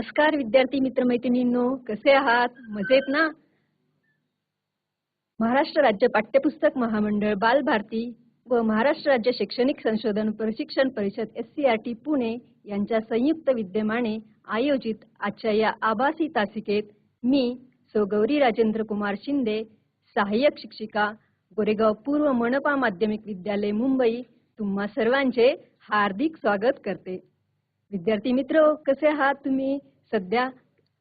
नमस्कार विद्यार्थी मित्रमैत्रिणींनो कसे आहात? मजेत ना? महाराष्ट्र राज्य पाठ्यपुस्तक महामंडळ बालभारती व महाराष्ट्र राज्य शैक्षणिक संशोधन प्रशिक्षण परिषद S C R T Pune यांच्या संयुक्त विद्यमाने आयोजित आजच्या या आभासी तासिकेत मी सौ गौरी राजेंद्र कुमार शिंदे सहाय्यक शिक्षिका गोरेगाव पूर्व मनपा माध्यमिक विद्यालय मुंबई तुम्हा सर्वांचे हार्दिक स्वागत करते. विद्यार्थी मित्र कसे आहात तुम्ही? सध्या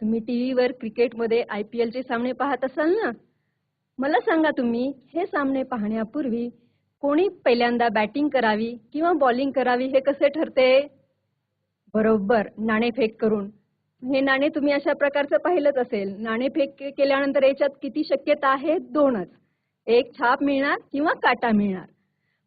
तुम्ही टीव्हीवर क्रिकेटमध्ये आय पी एलचे सामने पाहत असाल ना? मला सांगा तुम्ही हे सामने पाहण्यापूर्वी कोणी पहिल्यांदा बॅटिंग करावी किंवा बॉलिंग करावी हे कसे ठरते? बरोबर नाणेफेक करून. हे नाणे तुम्ही अशा प्रकारचं पाहिलंच असेल. नाणेफेक केल्यानंतर याच्यात किती शक्यता आहे? दोनच. एक छाप मिळणार किंवा काटा मिळणार?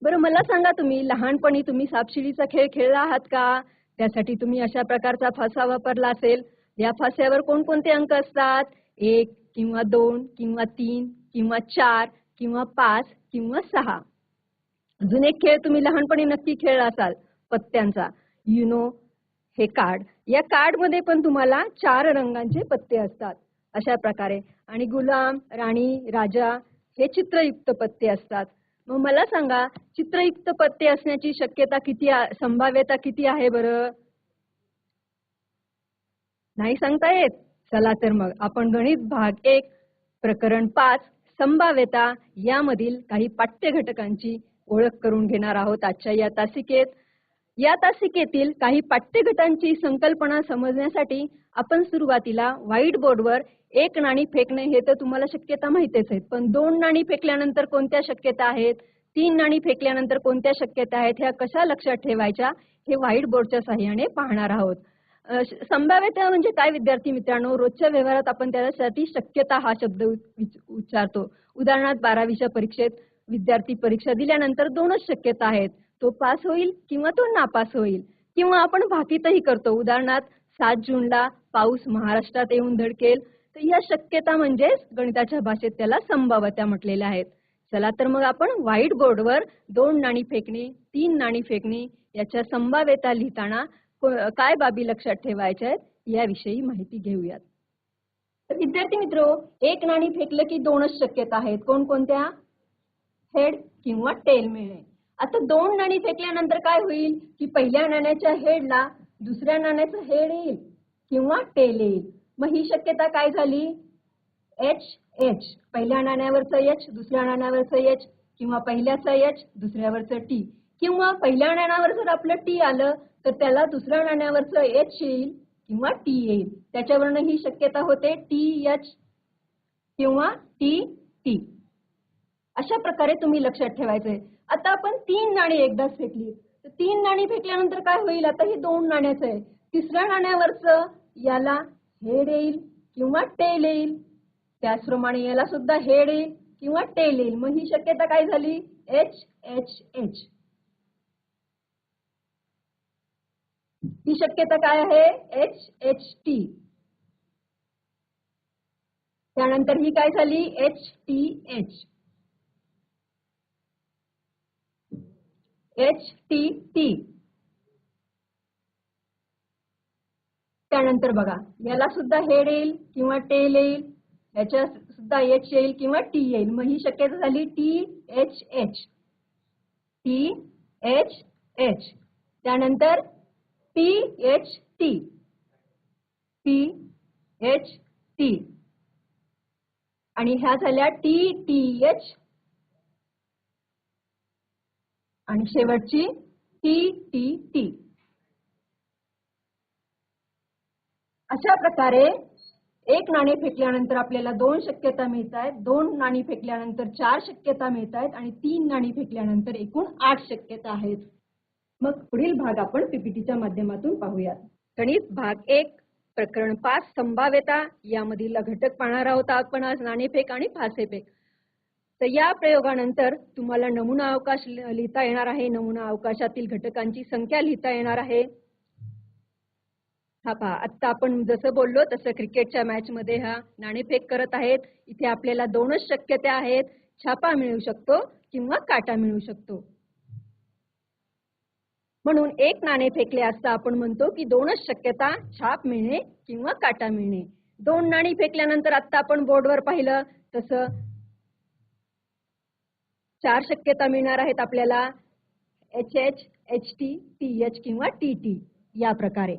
बरं मला सांगा तुम्ही लहानपणी तुम्ही सापशिडीचा खेळ खेळला आहात का? त्यासाठी तुम्ही अशा प्रकारचा फासा वापरला असेल. या फास्यावर कोणकोणते अंक असतात? एक किंवा दोन किंवा तीन किंवा चार किंवा पाच किंवा सहा. अजून एक खेळ तुम्ही लहानपणी नक्की खेळला असाल पत्त्यांचा. युनो हे कार्ड या कार्डमध्ये पण तुम्हाला चार रंगांचे पत्ते असतात. अशा प्रकारे. आणि गुलाम राणी राजा हे चित्रयुक्त पत्ते असतात. मला सांगा चित्रयुक्त पत्ते असण्याची शक्यता किती संभाव्यता किती आहे बरं? नाही सांगता येत? चला तर मग आपण गणित भाग एक प्रकरण पाच संभाव्यता यामधील काही पाठ्य घटकांची ओळख करून घेणार आहोत आजच्या या तासिकेत. या तासिकेतील काही पाठ्यगटांची संकल्पना समजण्यासाठी आपण सुरुवातीला व्हाईट बोर्डवर एक नाणी फेकणे हे तर तुम्हाला शक्यता माहितीच आहेत. पण दोन नाणी फेकल्यानंतर कोणत्या शक्यता आहेत? तीन नाणी फेकल्यानंतर कोणत्या शक्यता आहेत? ह्या कशा लक्षात ठेवायच्या? हे व्हाईट बोर्डच्या साह्याने पाहणार आहोत. संभाव्यता म्हणजे काय विद्यार्थी मित्रांनो? रोजच्या व्यवहारात आपण त्यासाठी शक्यता हा शब्द उच्चारतो. उदाहरणार्थ बारावीच्या परीक्षेत विद्यार्थी परीक्षा दिल्यानंतर दोनच शक्यता आहेत. तो पास होईल किंवा तो नापास होईल. किंवा आपण भाकीतही करतो. उदाहरणार्थ सात जूनला पाऊस महाराष्ट्रात येऊन धडकेल. तर या शक्यता म्हणजेच गणिताच्या भाषेत त्याला संभाव्यता म्हटलेल्या आहेत. चला तर मग आपण व्हाईट बोर्डवर दोन नाणी फेकणे तीन नाणी फेकणे याच्या संभाव्यता लिहिताना काय बाबी लक्षात ठेवायच्या आहेत याविषयी माहिती घेऊयात. तर विद्यार्थी मित्र एक नाणी फेकलं की दोनच शक्यता आहेत. कोणकोणत्या? हेड किंवा टेल मिळणे. आता दोन नाणी फेकल्यानंतर काय होईल? की पहिल्या नाण्याच्या हेडला दुसऱ्या नाण्याचं हेड येईल किंवा टेल येईल. मग ही शक्यता काय झाली? एच एच पहिल्या नाण्यावरचं एच दुसऱ्या नाण्यावरचं एच किंवा पहिल्याचं एच दुसऱ्यावरचं टी किंवा पहिल्या नाण्यावर जर आपलं टी आलं तर त्याला दुसऱ्या नाण्यावरचं एच येईल किंवा टी येईल. त्याच्यावरनं ही शक्यता होते टी एच किंवा टी टी अशा प्रकारे तुम्ही लक्षात ठेवायचंय. आता आपण तीन नाणी एकदाच फेकली. तर तीन नाणी फेकल्यानंतर काय होईल? आता ही दोन नाण्याचं आहे. तिसऱ्या नाण्यावरचं याला हेड येईल किंवा टेल येईल. त्याचप्रमाणे याला सुद्धा हेड येईल किंवा टेल येईल. मग ही शक्यता काय झाली? एच एच एच ही शक्यता काय आहे? एच एच टी त्यानंतर ही काय झाली? H T H H T T त्यानंतर बघा याला सुद्धा हेड येईल किंवा टेल येईल याच्या सुद्धा एच येईल किंवा टी येईल. मग ही शक्यता झाली T H H T H H त्यानंतर P H T P H T आणि ह्या झाल्या टी टी एच आणि शेवटची टी टी टी अशा प्रकारे एक नाणे फेकल्यानंतर आपल्याला दोन शक्यता मिळत आहेत. दोन नाणी फेकल्यानंतर चार शक्यता मिळत आहेत आणि तीन नाणी फेकल्यानंतर एकूण आठ शक्यता आहेत. मग पुढील भाग आपण पीपीटीच्या माध्यमातून पाहूयात. गणित भाग एक प्रकरण पाच संभाव्यता यामधील घटक पाहणार आहोत आपण आज नाणेफेक आणि फासेफेक तर या प्रयोगानंतर तुम्हाला नमुना अवकाश लिहिता येणार आहे. नमुना अवकाशातील घटकांची संख्या लिहिता येणार आहे. हा पहा आत्ता आपण जसं बोललो तसं क्रिकेटच्या मॅच मध्ये हा नाणेफेक करत आहेत. इथे आपल्याला दोनच शक्यता आहेत. छापा मिळू शकतो किंवा काटा मिळू शकतो. म्हणून एक नाणे फेकले असता आपण म्हणतो की दोनच शक्यता छाप मिळणे किंवा काटा मिळणे. दोन नाणी फेकल्यानंतर आता आपण बोर्डवर पाहिलं तसं चार शक्यता मिळणार आहेत आपल्याला. H H H T T H किंवा टी टी या प्रकारे.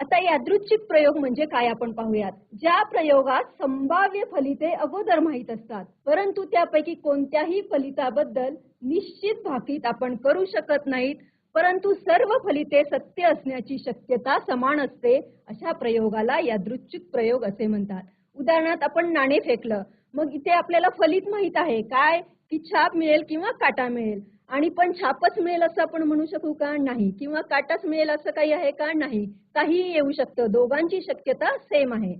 आता यादृच्छिक प्रयोग म्हणजे काय आपण पाहूयात. ज्या प्रयोगात संभाव्य फलिते अगोदर माहीत असतात परंतु त्यापैकी कोणत्याही फलिताबद्दल निश्चित भाकीत आपण करू शकत नाहीत परंतु सर्व फलिते सत्य असण्याची शक्यता समान असते अशा प्रयोगाला यादृच्छिक प्रयोग असे म्हणतात. उदाहरणार्थ आपण नाणे फेकलं मग इथे आपल्याला फलित माहीत आहे काय? की छाप मिळेल किंवा काटा मिळेल. आणि पण छापच मिळेल असं आपण म्हणू शकू का? नाही. किंवा काटाच मिळेल असं काही आहे का? नाही. काहीही येऊ शकतं. दोघांची शक्यता सेम आहे.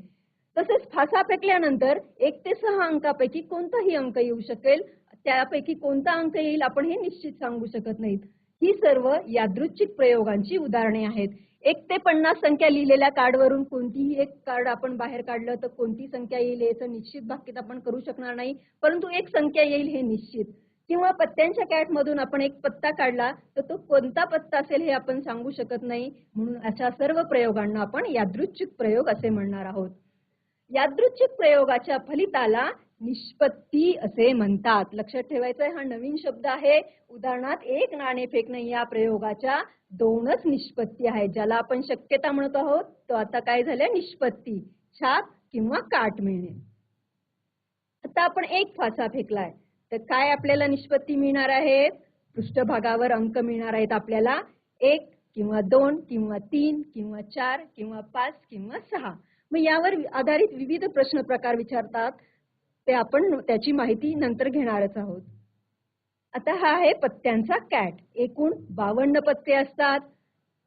तसेच फासा फेकल्यानंतर एक ते सहा अंकापैकी कोणताही अंक येऊ शकेल. त्यापैकी कोणता अंक येईल आपण हे निश्चित सांगू शकत नाहीत. ही सर्व यादृच्छिक प्रयोगांची उदाहरणे आहेत. एक ते पन्नास संख्या लिहिलेल्या कार्डवरून कोणतीही एक कार्ड आपण बाहेर काढलं तर कोणती संख्या येईल याचं निश्चित भाकीत आपण करू शकणार नाही. परंतु एक संख्या येईल हे निश्चित. किंवा पत्त्यांच्या कॅट मधून आपण एक पत्ता काढला तर तो कोणता पत्ता असेल हे आपण सांगू शकत नाही. म्हणून अशा सर्व प्रयोगांना आपण यादृच्छिक प्रयोग असे म्हणणार आहोत. यादृच्छिक प्रयोगाच्या फलिताला निष्पत्ती असे म्हणतात. लक्षात ठेवायचं हा नवीन शब्द आहे. उदाहरणार्थ एक नाणे फेकणे या प्रयोगाच्या दोनच निष्पत्ती आहेत ज्याला आपण शक्यता म्हणत आहोत. तो आता काय झालं निष्पत्ती छाप किंवा काट मिळणे. आता आपण एक फासा फेकलाय. तर काय आपल्याला निष्पत्ती मिळणार आहे? पृष्ठभागावर अंक मिळणार आहेत आपल्याला. एक किंवा दोन किंवा तीन किंवा चार किंवा पाच किंवा सहा. मग यावर आधारित विविध प्रश्न प्रकार विचारतात. ते आपण त्याची माहिती नंतर घेणारच आहोत. आता हा आहे पत्त्यांचा कॅट. एकूण बावन्न पत्ते असतात.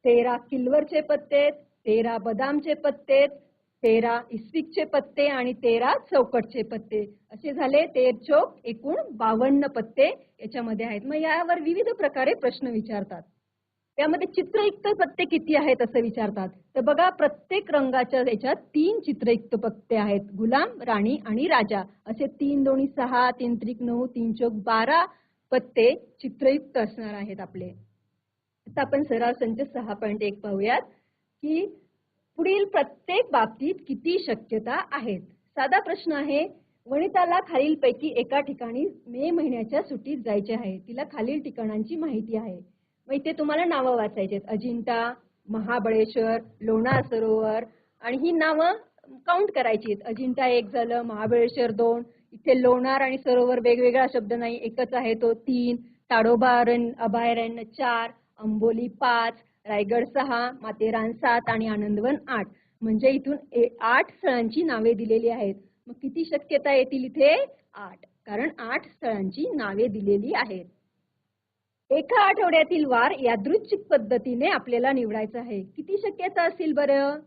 तेरा किल्वरचे पत्ते तेरा बदामचे पत्ते तेरा इस्विकचे पत्ते आणि तेरा चौकटचे पत्ते. असे झाले तेर चौक एकूण बावन्न पत्ते याच्यामध्ये आहेत. मग यावर विविध प्रकारे प्रश्न विचारतात. त्यामध्ये चित्रयुक्त पत्ते किती आहेत असं विचारतात. तर बघा प्रत्येक रंगाच्या याच्यात तीन चित्रयुक्त पत्ते आहेत. गुलाम राणी आणि राजा. असे तीन दोन्ही सहा तीन त्रिक नऊ तीन चौक बारा पत्ते चित्रयुक्त असणार आहेत आपले. आता आपण सराव संच सहा पॉईंट एक पाहूयात की पुढील प्रत्येक बाबतीत किती शक्यता आहेत? साधा प्रश्न आहे वनिताला खालीलपैकी एका ठिकाणी मे महिन्याच्या सुट्टीत जायचे आहे. तिला खालील ठिकाणांची माहिती आहे. मग इथे तुम्हाला नावं वाचायची अजिंठा महाबळेश्वर लोणार सरोवर आणि ही नावं काउंट करायची आहेत. अजिंठा एक झालं महाबळेश्वर दोन इथे लोणार आणि सरोवर वेगवेगळा शब्द नाही. एकच आहे तो तीन ताडोबा अभयारण्य चार अंबोली पाच रायगड सहा माथेरान सात आणि आनंदवन आठ. म्हणजे इथून आठ स्थळांची नावे दिलेली आहेत. मग किती शक्यता येतील इथे? आठ. कारण आठ स्थळांची नावे दिलेली आहेत. एका आठवड्यातील वार यादृच्छिक पद्धतीने आपल्याला निवडायचा आहे. किती शक्यता असतील बरं?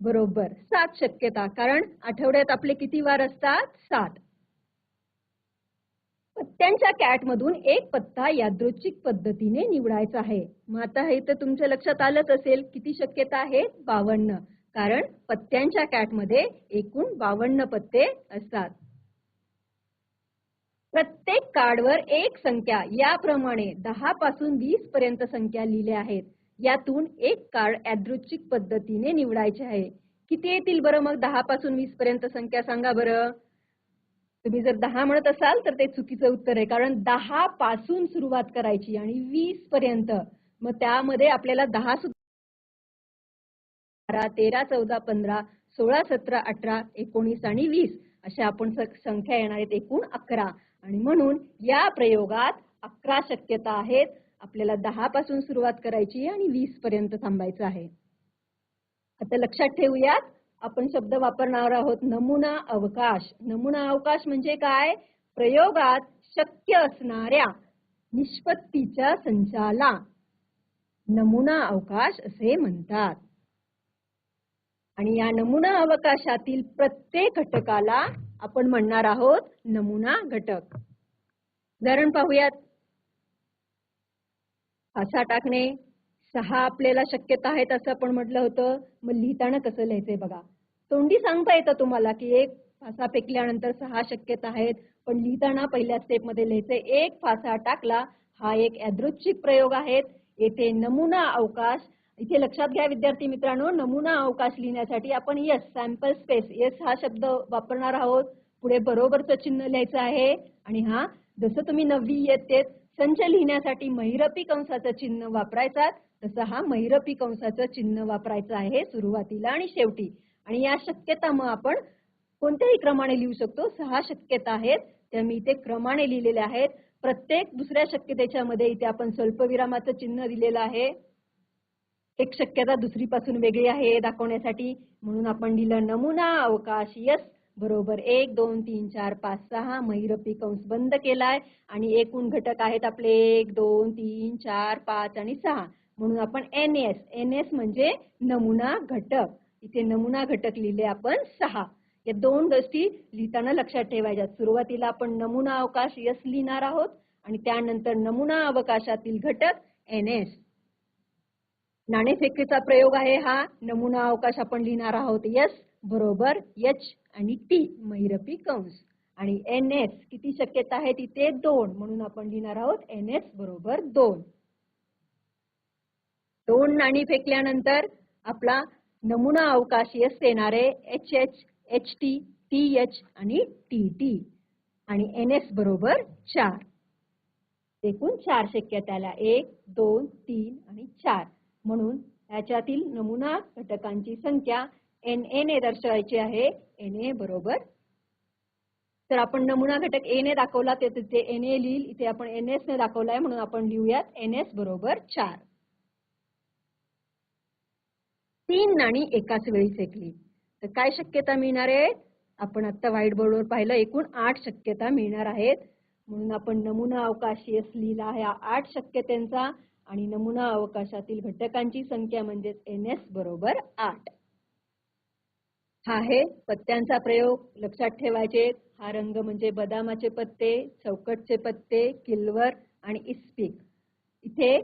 बरोबर सात शक्यता. कारण आठवड्यात आपले किती वार असतात? सात. पत्त्यांच्या कॅट मधून एक पत्ता यादृच्छिक पद्धतीने निवडायचा आहे. मग आता हे तर तुमच्या लक्षात आलंच असेल किती शक्यता आहे? बावन्न. कारण पत्त्यांच्या कॅटमध्ये एकूण बावन्न पत्ते असतात. प्रत्येक कार्डवर एक संख्या याप्रमाणे दहा पासून वीस पर्यंत संख्या लिहिल्या आहेत. यातून एक कार्ड यादृच्छिक पद्धतीने निवडायचे आहे. किती येतील बरं मग दहा पासून वीस पर्यंत संख्या सांगा बरं? तुम्ही जर दहा म्हणत असाल तर ते चुकीचं उत्तर आहे. कारण दहा पासून सुरुवात करायची आणि वीस पर्यंत. मग त्यामध्ये आपल्याला दहा बारा तेरा चौदा पंधरा सोळा सतरा अठरा एकोणीस आणि वीस अशा आपण संख्या येणार आहेत एकूण अकरा. आणि म्हणून या प्रयोगात अकरा शक्यता आहेत. आपल्याला दहा पासून सुरुवात करायची आणि वीस पर्यंत थांबायचं आहे. आता लक्षात ठेवूयात. आपण शब्द वापरणार आहोत नमुना अवकाश. नमुना अवकाश म्हणजे काय? प्रयोगात शक्य असणाऱ्या निष्पत्तीच्या संचाला. नमुना अवकाश असे म्हणतात. आणि या नमुना अवकाशातील प्रत्येक घटकाला आपण म्हणणार आहोत नमुना घटक. उदाहरण पाहूयात. फासा टाकणे सहा आपल्याला शक्यता आहेत असं आपण म्हटलं होतं. मग लिहिताना कसं लिहायचंय बघा. तोंडी सांगता येतं तुम्हाला की एक फासा फेकल्यानंतर सहा शक्यता आहेत. पण लिहिताना पहिल्या स्टेपमध्ये लिहायचंय एक फासा टाकला हा एक यादृच्छिक प्रयोग आहेत. येथे नमुना अवकाश इथे लक्षात घ्या विद्यार्थी मित्रांनो नमुना अवकाश लिहिण्यासाठी आपण यस सॅम्पल स्पेस यस हा शब्द वापरणार आहोत. पुढे बरोबरचं चिन्ह लिहायचं आहे. आणि हा जसं तुम्ही नववी इयत्तेत संच लिहिण्यासाठी महिरपी कंसाचं चिन्ह वापरायचा तसं हा महिरपी कंसाचं चिन्ह वापरायचं आहे सुरुवातीला आणि शेवटी. आणि या शक्यता मग आपण कोणत्याही क्रमाने लिहू शकतो. सहा शक्यता आहेत त्या मी इथे क्रमाने लिहिलेल्या आहेत. प्रत्येक दुसऱ्या शक्यतेच्या मध्ये इथे आपण स्वल्पविरामाचं चिन्ह दिलेलं आहे. एक शक्यता दुसरीपासून वेगळी आहे दाखवण्यासाठी. म्हणून आपण लिहिलं नमुना अवकाश यस. बरोबर एक दोन तीन चार पाच सहा महिरपी कंस बंद केलाय आणि एकूण घटक आहेत आपले एक दोन तीन चार पाच आणि सहा. म्हणून आपण एन एस एन एस म्हणजे नमुना घटक. इथे नमुना घटक लिहिले आपण सहा. या दोन गोष्टी लिहिताना लक्षात ठेवायच्या सुरुवातीला आपण नमुना अवकाश यस लिहिणार आहोत आणि त्यानंतर नमुना अवकाशातील घटक एन एस नाणेफेकीचा प्रयोग आहे हा. नमुना अवकाश आपण लिहिणार आहोत यस बरोबर एच आणि टी महिरपी कंस. आणि एन एस किती शक्यता आहे तिथे? दोन. म्हणून आपण लिहिणार आहोत एन एस बरोबर दोन. दोन नाणी फेकल्यानंतर आपला नमुना अवकाशीय येणारे H H H T T H आणि टी टी आणि एन एस बरोबर चार. एकूण चार शक्यताला एक दोन तीन आणि चार. म्हणून याच्यातील नमुना घटकांची संख्या एन एन ए दर्शवायचे आहे. एन ए बरोबर. तर आपण नमुना घटक ए ने दाखवला ते तिथे एन ए लिहिल. इथे आपण एन एस ने दाखवलाय म्हणून आपण लिहूयात एन एस बरोबर चार. तीन नाणी एकाच वेळी फेकली. तर काय शक्यता मिळणार आहे? आपण आता व्हाईट बोर्डवर पाहिलं एकूण आठ शक्यता मिळणार आहेत. म्हणून आपण नमुना अवकाश लिहिला आहे. आठ शक्यतेचा आणि नमुना अवकाशातील घटकांची संख्या म्हणजेच एन एस बरोबर आठ. हा आहे. पत्त्यांचा प्रयोग लक्षात ठेवायचे. हा रंग म्हणजे बदामाचे पत्ते चौकटचे पत्ते किल्वर आणि इस्पिक. इथे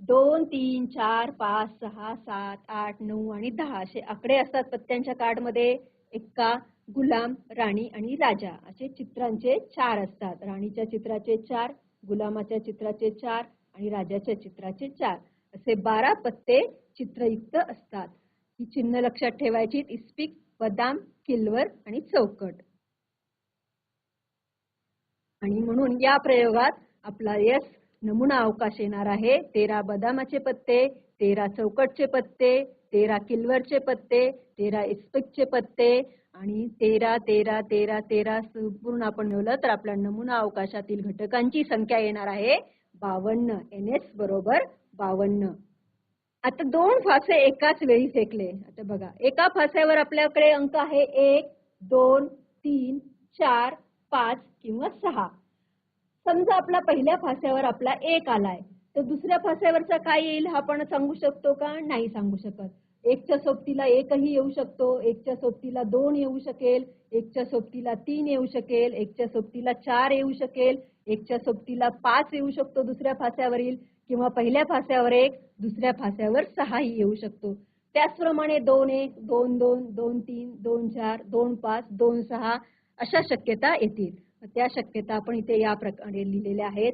दोन तीन चार पाच सहा सात आठ नऊ आणि दहा असे आकडे असतात पत्त्यांच्या कार्डमध्ये. एक्का गुलाम राणी आणि राजा असे चित्रांचे चार असतात. राणीच्या चित्राचे चार गुलामाच्या चित्राचे चार आणि राजाच्या चित्राचे चार असे बारा पत्ते चित्रयुक्त असतात. ही चिन्ह लक्षात ठेवायची इस्पिक बदाम किल्वर आणि चौकट. आणि म्हणून या प्रयोगात आपला यस नमुना अवकाश येणार आहे. तेरा बदामाचे पत्ते तेरा चौकटचे पत्ते तेरा किल्वरचे पत्ते तेरा इस्पिकचे पत्ते आणि तेरा तेरा तेरा तेरा संपूर्ण आपण मिळवलं तर आपल्या नमुना अवकाशातील घटकांची संख्या येणार आहे बावन्न. एन एस बरोबर बावन्न. आता दोन फासे एकाच वेळी फेकले. आता बघा एका फास्यावर आपल्याकडे अंक आहे एक दोन तीन चार पाच किंवा सहा. समजा आपला पहिल्या फास्यावर आपला एक आलाय तर दुसऱ्या फास्यावरचा काय येईल हा आपण सांगू शकतो का? नाही सांगू शकत. एकच्या सोबतीला एकही येऊ शकतो एकच्या सोबतीला दोन येऊ शकेल एकच्या सोबतीला तीन येऊ शकेल एकच्या सोबतीला चार येऊ शकेल एकच्या सोबतीला पाच येऊ शकतो दुसऱ्या फास्यावरील. किंवा पहिल्या फास्यावर एक दुसऱ्या फास्यावर सहाही येऊ शकतो. त्याचप्रमाणे दोन एक दोन दोन दोन तीन दोन चार दोन पाच दोन सहा अशा शक्यता येतील. त्या शक्यता आपण इथे या प्रकारे लिहिलेल्या आहेत.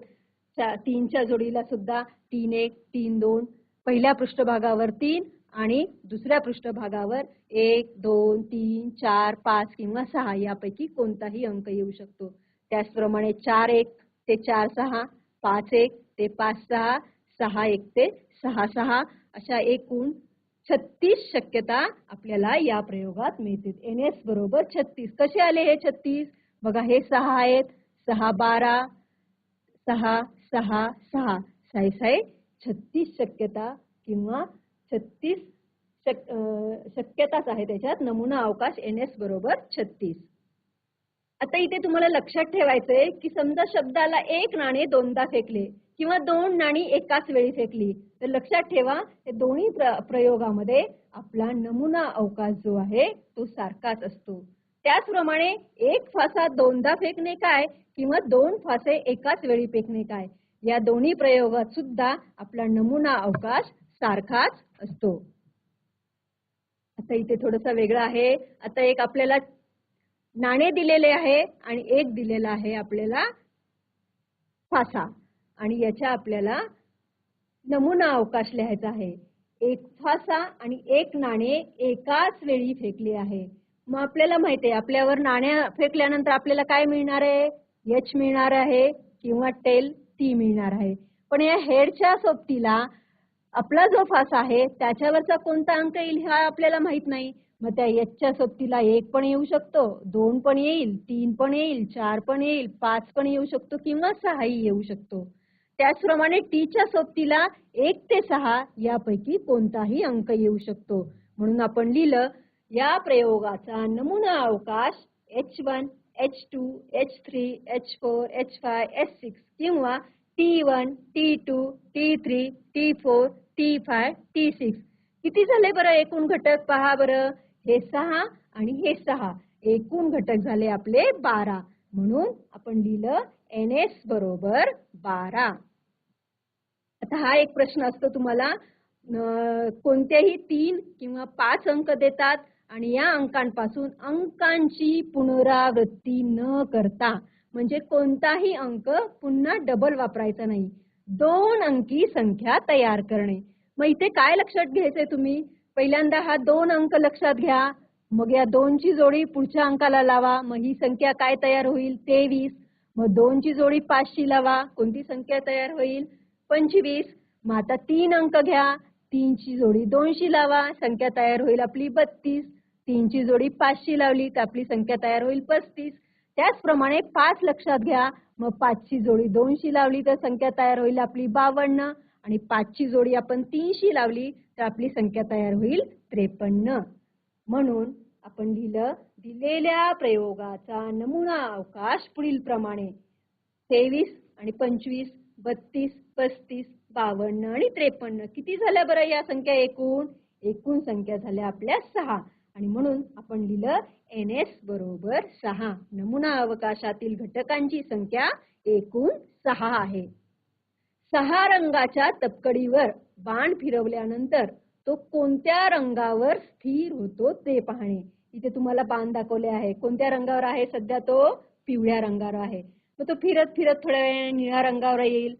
तीनच्या जोडीला सुद्धा तीन एक तीन दोन पहिल्या पृष्ठभागावर तीन आणि दुसऱ्या पृष्ठभागावर एक दोन तीन चार पाच किंवा सहा यापैकी कोणताही अंक येऊ शकतो. त्याचप्रमाणे चार एक ते चार सहा पाच एक ते पाच सहा सहा एक ते सहा सहा अशा एकूण छत्तीस शक्यता आपल्याला या प्रयोगात मिळतील. एन एस बरोबर छत्तीस. कसे आले हे छत्तीस? बघा हे सहा आहेत. सहा बारा सहा सहा सहा. साई साई छत्तीस शक्यता किंवा छत्तीस शक शक्यताच आहे त्याच्यात. नमुना अवकाश एन एस बरोबर छत्तीस. आता इथे तुम्हाला लक्षात ठेवायचंय की समजा शब्दाला एक नाणे दोनदा फेकले किंवा दोन नाणी एकाच वेळी फेकली तर लक्षात ठेवा हे दोन्ही प्र प्रयोगामध्ये आपला नमुना अवकाश जो आहे तो सारखाच असतो. त्याचप्रमाणे एक फासा दोनदा फेकणे काय किंवा दोन फासे एकाच वेळी फेकणे काय या दोन्ही प्रयोगात सुद्धा आपला नमुना अवकाश सारखाच असतो. आता इथे थोडसा वेगळं आहे. आता एक आपल्याला नाणे दिलेले आहे आणि एक दिलेला आहे आपल्याला फासा. आणि याच्या आपल्याला नमुना अवकाश लिहायचा आहे. एक फासा आणि एक नाणे एकाच वेळी फेकले आहे. मग आपल्याला माहिती आहे आपल्यावर नाण्या फेकल्यानंतर आपल्याला काय मिळणार आहे? यच मिळणार आहे किंवा टेल ती मिळणार आहे. पण या हेडच्या सोबतीला आपला जो फासा आहे त्याच्यावरचा कोणता अंक येईल हा आपल्याला माहीत नाही. मग त्या यचच्या सोबतीला एक पण येऊ शकतो दोन पण येईल तीन पण येईल चार पण येईल पाच पण येऊ शकतो किंवा सहाही येऊ शकतो. त्याचप्रमाणे टीच्या सोबतीला एक ते सहा यापैकी कोणताही अंक येऊ शकतो. म्हणून आपण लिहिलं या प्रयोगाचा नमुना अवकाश H one H two H three H four H five H six किंवा T one T two T three T four T five T six किती झाले बरं एकूण घटक? पहा बरं. हे सहा आणि हे सहा. एकूण घटक झाले आपले बारा. म्हणून आपण लिहिलं एन एस बरोबर बारा. आता हा एक प्रश्न असतो तुम्हाला. कोणत्याही तीन किंवा पाच अंक देतात आणि या अंकांपासून अंकांची पुनरावृत्ती न करता म्हणजे कोणताही अंक पुन्हा डबल वापरायचा नाही. दोन अंकी संख्या तयार करणे. मग इथे काय लक्षात घ्यायचंय तुम्ही? पहिल्यांदा हा दोन अंक लक्षात घ्या. मग या दोनची जोडी पुढच्या अंकाला लावा. मग ही संख्या काय तयार होईल? तेवीस. मग दोनची जोडी पाचशी लावा. कोणती संख्या तयार होईल? पंचवीस. मग आता तीन अंक घ्या. तीनची जोडी दोनशी लावा. संख्या तयार होईल आपली बत्तीस. तीनची जोडी पाचशी लावली तर आपली संख्या तयार होईल पस्तीस. त्याचप्रमाणे पाच लक्षात घ्या. मग पाचची जोडी दोनशी लावली तर संख्या तयार होईल आपली बावन्न. आणि पाचची जोडी आपण तीनशी लावली तर आपली संख्या तयार होईल त्रेपन्न. म्हणून आपण लिहिलं दिलेल्या प्रयोगाचा नमुना अवकाश पुढील प्रमाणे तेवीस आणि पंचवीस. बत्तीस पस्तीस बावन्न आणि त्रेपन्न. किती झाल्या बरं या संख्या एकूण? एकूण संख्या झाल्या आपल्या सहा. आणि म्हणून आपण लिहिलं एन एस बरोबर सहा. नमुना अवकाशातील घटकांची संख्या एकूण सहा आहे. सहा रंगाच्या तपकडीवर बाण फिरवल्यानंतर तो कोणत्या रंगावर स्थिर होतो ते पाहणे. इथे तुम्हाला बाण दाखवले आहे. कोणत्या रंगावर आहे? सध्या तो पिवळ्या रंगावर आहे. मग तो फिरत फिरत थोड्या वेळाने निळ्या रंगावर येईल.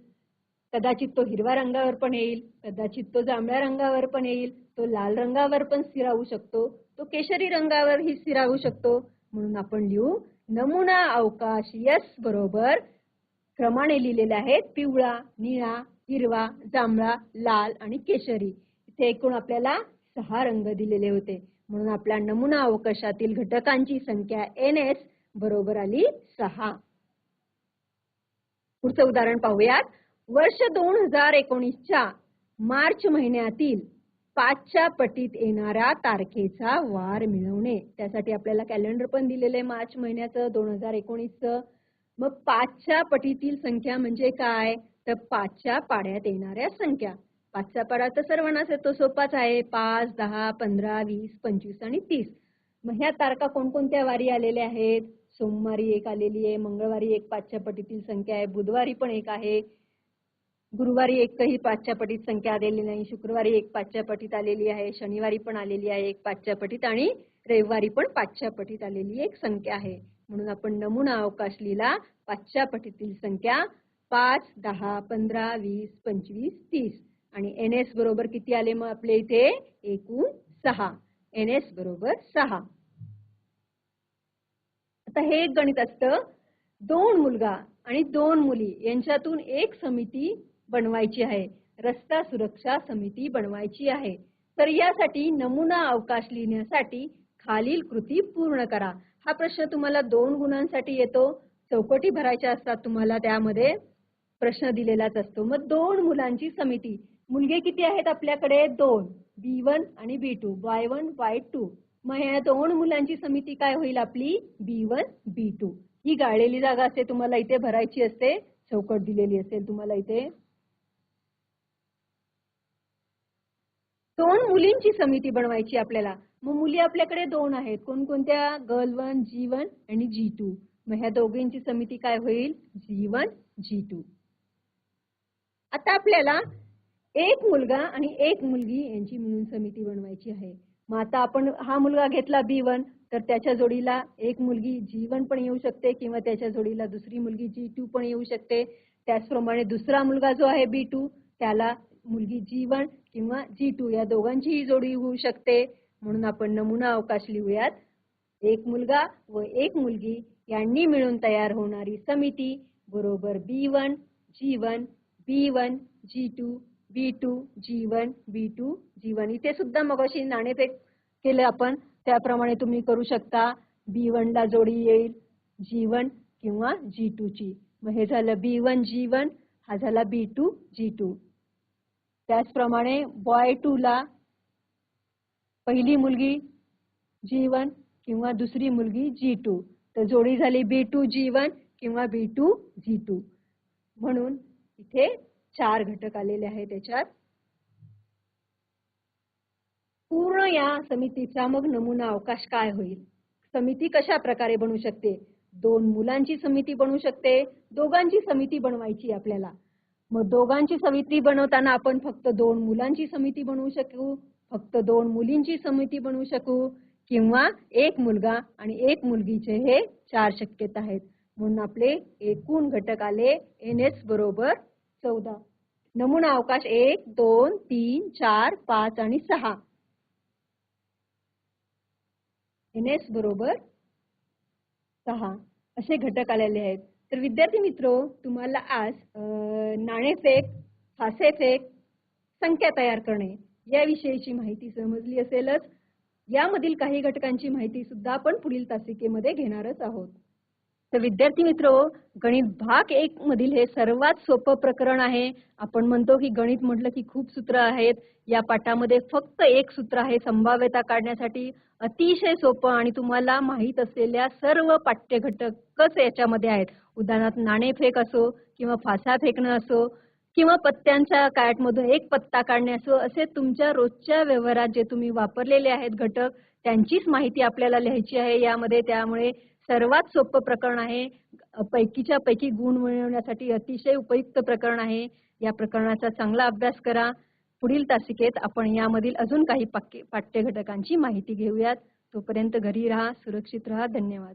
कदाचित तो हिरव्या रंगावर पण येईल. कदाचित तो जांभळ्या रंगावर पण येईल. तो लाल रंगावर पण स्थिरावू शकतो. तो केशरी रंगावरही स्थिरावू शकतो. म्हणून आपण लिहू नमुना अवकाश यस बरोबर क्रमाने लिहिलेले आहेत. पिवळा निळा हिरवा जांभळा लाल आणि केशरी. इथे एकूण आपल्याला सहा रंग दिलेले होते. म्हणून आपल्या नमुना अवकाशातील घटकांची संख्या एन एस बरोबर आली सहा. पुढचं उदाहरण पाहूयात. वर्ष दोन हजार एकोणीसच्या मार्च महिन्यातील पाचच्या पटीत येणाऱ्या तारखेचा वार मिळवणे. त्यासाठी आपल्याला कॅलेंडर पण दिलेलं आहे मार्च महिन्याचं दोन हजार एकोणीसचं. मग पाचच्या पटीतील संख्या म्हणजे काय? तर पाचच्या पाड्यात येणाऱ्या संख्या. पाचचा पाडा तर सर्वांनाच येतो सोपाच आहे. पाच दहा पंधरा वीस पंचवीस आणि तीस. मग ह्या तारखा कोणकोणत्या वारी आलेल्या आहेत? सोमवारी एक आलेली आहे मंगळवारी एक पाचच्या पटीतील संख्या आहे बुधवारी पण एक आहे. गुरुवारी एकही पाचच्या पटीत संख्या आलेली नाही शुक्रवारी एक पाचच्या पटीत आलेली आहे शनिवारी पण आलेली आहे एक पाचच्या पटीत आणि रविवारी पण पाचच्या पटीत आलेली एक संख्या आहे. म्हणून आपण नमुना अवकाश लिहिला पाचच्या पटीतील संख्या पाच दहा पंधरा वीस पंचवीस तीस. आणि एन एस बरोबर किती आले मग आपल्या इथे? एकूण सहा. एन एस बरोबर सहा. आता हे एक गणित असतं. दोन मुलगा आणि दोन मुली यांच्यातून एक समिती बनवायची आहे. रस्ता सुरक्षा समिती बनवायची आहे. तर यासाठी नमुना अवकाश लिहिण्यासाठी खालील कृती पूर्ण करा. हा प्रश्न तुम्हाला दोन गुणांसाठी येतो. चौकटी भरायच्या असतात तुम्हाला त्यामध्ये प्रश्न दिलेलाच असतो. मग दोन मुलांची समिती. मुलगे किती आहेत आपल्याकडे? दोन. बी वन आणि B two. Y one Y two. मग ह्या दोन मुलांची समिती काय होईल आपली? बी वन बी टू. ही गाळलेली जागा असते तुम्हाला इथे भरायची असते चौकट दिलेली असेल तुम्हाला इथे. दोन मुलींची समिती बनवायची आपल्याला. मग मुली आपल्याकडे दोन आहेत. कोणकोणत्या? गर्ल वन जी वन आणि जी टू. मग ह्या दोघींची समिती काय होईल? G one G two. आता आपल्याला एक मुलगा आणि एक मुलगी यांची मिळून समिती बनवायची आहे. मग आता आपण हा मुलगा घेतला बी वन तर त्याच्या जोडीला एक मुलगी जी वन पण येऊ शकते किंवा त्याच्या जोडीला दुसरी मुलगी जी टू पण येऊ शकते. त्याचप्रमाणे दुसरा मुलगा जो आहे बी टू त्याला मुलगी जी वन किंवा जी टू या दोघांचीही जोडी होऊ शकते. म्हणून आपण नमुना अवकाश लिहूयात. एक मुलगा व एक मुलगी यांनी मिळून तयार होणारी समिती बरोबर B one G one B one G two B two G one B two G one इथे सुद्धा मग अशी नाणेफेक केलं आपण. त्याप्रमाणे तुम्ही करू शकता. बी वन ला जोडी येईल. जी वन किंवा जी टू ची. मग हे झालं बी वन जी वन हा झाला बी टू जी टू त्याचप्रमाणे बॉय टू ला पहिली मुलगी जी वन किंवा दुसरी मुलगी जी टू तर जोडी झाली बी टू जी वन किंवा बी टू जी टू म्हणून इथे चार घटक आलेले आहेत त्याच्यात पूर्ण या समितीचा मग नमुना अवकाश काय होईल? समिती कशा प्रकारे बनू शकते? दोन मुलांची समिती बनू शकते दोघांची समिती बनवायची आपल्याला. मग दोघांची समिती बनवताना आपण फक्त दोन मुलांची समिती बनवू शकू फक्त दोन मुलींची समिती बनवू शकू किंवा एक मुलगा आणि एक मुलगीचे हे चार शक्यता आहेत. म्हणून आपले एकूण घटक आले एन एस बरोबर चौदा. नमुना अवकाश एक दोन तीन चार पाच आणि सहा. एन एस बरोबर सहा. असे घटक आलेले आहेत. तर विद्यार्थी मित्रो तुम्हाला आज नाणेफेक फासेफेक संख्या तयार करणे याविषयीची माहिती समजली असेलच. यामधील काही घटकांची माहिती सुद्धा आपण पुढील तासिकेमध्ये घेणारच आहोत. तर विद्यार्थी मित्र गणित भाग एक मधील हे सर्वात सोपं प्रकरण आहे. आपण म्हणतो की गणित म्हटलं की खूप सूत्र आहेत. या पाठामध्ये फक्त एक सूत्र आहे संभाव्यता काढण्यासाठी. अतिशय सोपं आणि तुम्हाला माहीत असलेल्या सर्व पाठ्य घटकच याच्यामध्ये आहेत? उदाहरणार्थ नाणेफेक असो किंवा फासा फेकणं असो किंवा पत्त्यांच्या मधून एक पत्ता काढणे असो असे तुमच्या रोजच्या व्यवहारात जे तुम्ही वापरलेले आहेत घटक त्यांचीच माहिती आपल्याला लिहायची आहे. यामध्ये त्यामुळे सर्वात सोपं प्रकरण आहे. पैकीच्या पैकी गुण मिळवण्यासाठी अतिशय उपयुक्त प्रकरण आहे. या प्रकरणाचा चांगला अभ्यास करा. पुढील तासिकेत आपण यामधील अजून काही पाठ्य घटकांची माहिती घेऊयात. तोपर्यंत घरी राहा सुरक्षित राहा. धन्यवाद.